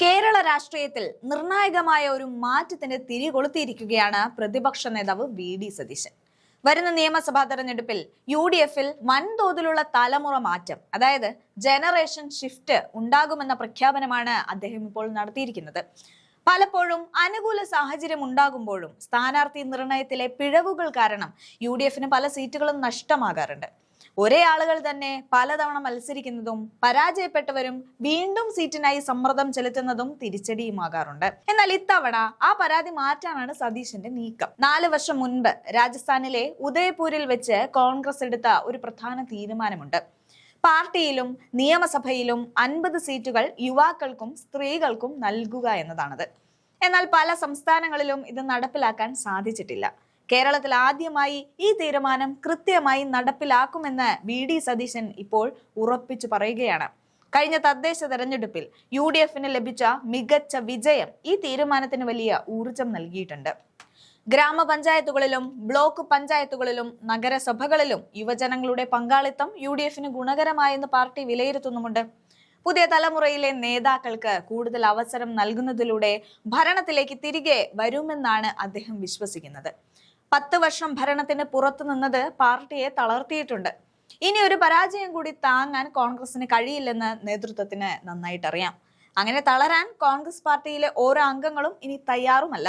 കേരള രാഷ്ട്രീയത്തിൽ നിർണായകമായ ഒരു മാറ്റത്തിന് തിരികൊളുത്തിയിരിക്കുകയാണ് പ്രതിപക്ഷ നേതാവ് വി ഡി സതീശൻ. വരുന്ന നിയമസഭാ തെരഞ്ഞെടുപ്പിൽ യു ഡി എഫിൽ വൻതോതിലുള്ള തലമുറ മാറ്റം അതായത് ജനറേഷൻ ഷിഫ്റ്റ് ഉണ്ടാകുമെന്ന പ്രഖ്യാപനമാണ് അദ്ദേഹം ഇപ്പോൾ നടത്തിയിരിക്കുന്നത്. പലപ്പോഴും അനുകൂല സാഹചര്യം ഉണ്ടാകുമ്പോഴും സ്ഥാനാർത്ഥി നിർണയത്തിലെ പിഴവുകൾ കാരണം യു ഡി എഫിന് പല സീറ്റുകളും നഷ്ടമാകാറുണ്ട്. ഒരേ ആളുകൾ തന്നെ പലതവണ മത്സരിക്കുന്നതും പരാജയപ്പെട്ടവരും വീണ്ടും സീറ്റിനായി സമ്മർദ്ദം ചെലുത്തുന്നതും തിരിച്ചടിയുമാകാറുണ്ട്. എന്നാൽ ഇത്തവണ ആ പരാതി മാറ്റാനാണ് സതീശന്റെ നീക്കം. നാല് വർഷം മുൻപ് രാജസ്ഥാനിലെ ഉദയപൂരിൽ വെച്ച് കോൺഗ്രസ് എടുത്ത ഒരു പ്രധാന തീരുമാനമുണ്ട്. പാർട്ടിയിലും നിയമസഭയിലും അൻപത് സീറ്റുകൾ യുവാക്കൾക്കും സ്ത്രീകൾക്കും നൽകുക എന്നതാണത്. എന്നാൽ പല സംസ്ഥാനങ്ങളിലും ഇത് നടപ്പിലാക്കാൻ സാധിച്ചിട്ടില്ല. കേരളത്തിൽ ആദ്യമായി ഈ തീരുമാനം കൃത്യമായി നടപ്പിലാക്കുമെന്ന് വി ഡി സതീശൻ ഇപ്പോൾ ഉറപ്പിച്ചു പറയുകയാണ്. കഴിഞ്ഞ തദ്ദേശ തെരഞ്ഞെടുപ്പിൽ യു ഡി എഫിന് ലഭിച്ച മികച്ച വിജയം ഈ തീരുമാനത്തിന് വലിയ ഊർജം നൽകിയിട്ടുണ്ട്. ഗ്രാമപഞ്ചായത്തുകളിലും ബ്ലോക്ക് പഞ്ചായത്തുകളിലും നഗരസഭകളിലും യുവജനങ്ങളുടെ പങ്കാളിത്തം യു ഡി എഫിന് ഗുണകരമായെന്ന് പാർട്ടി വിലയിരുത്തുന്നുമുണ്ട്. പുതിയ തലമുറയിലെ നേതാക്കൾക്ക് കൂടുതൽ അവസരം നൽകുന്നതിലൂടെ ഭരണത്തിലേക്ക് തിരികെ വരുമെന്നാണ് അദ്ദേഹം വിശ്വസിക്കുന്നത്. പത്ത് വർഷം ഭരണത്തിന് പുറത്തു നിന്നത് പാർട്ടിയെ തളർത്തിയിട്ടുണ്ട്. ഇനി ഒരു പരാജയം കൂടി താങ്ങാൻ കോൺഗ്രസിന് കഴിയില്ലെന്ന് നേതൃത്വത്തിന് നന്നായിട്ടറിയാം. അങ്ങനെ തളരാൻ കോൺഗ്രസ് പാർട്ടിയിലെ ഓരോ അംഗങ്ങളും ഇനി തയ്യാറുമല്ല.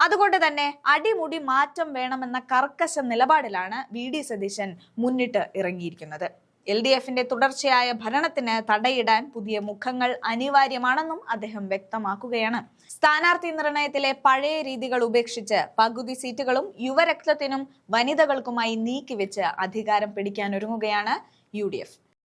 അതുകൊണ്ട് തന്നെ അടിമുടി മാറ്റം വേണമെന്ന കർക്കശ നിലപാടിലാണ് വി ഡി സതീശൻ മുന്നിട്ട് ഇറങ്ങിയിരിക്കുന്നത്. എൽ ഡി എഫിന്റെ തുടർച്ചയായ ഭരണത്തിന് തടയിടാൻ പുതിയ മുഖങ്ങൾ അനിവാര്യമാണെന്നും അദ്ദേഹം വ്യക്തമാക്കുകയാണ്. സ്ഥാനാർത്ഥി നിർണയത്തിലെ പഴയ രീതികൾ ഉപേക്ഷിച്ച് പകുതി സീറ്റുകളും യുവരക്തത്തിനും വനിതകൾക്കുമായി നീക്കിവെച്ച് അധികാരം പിടിക്കാനൊരുങ്ങുകയാണ് യു ഡി എഫ്.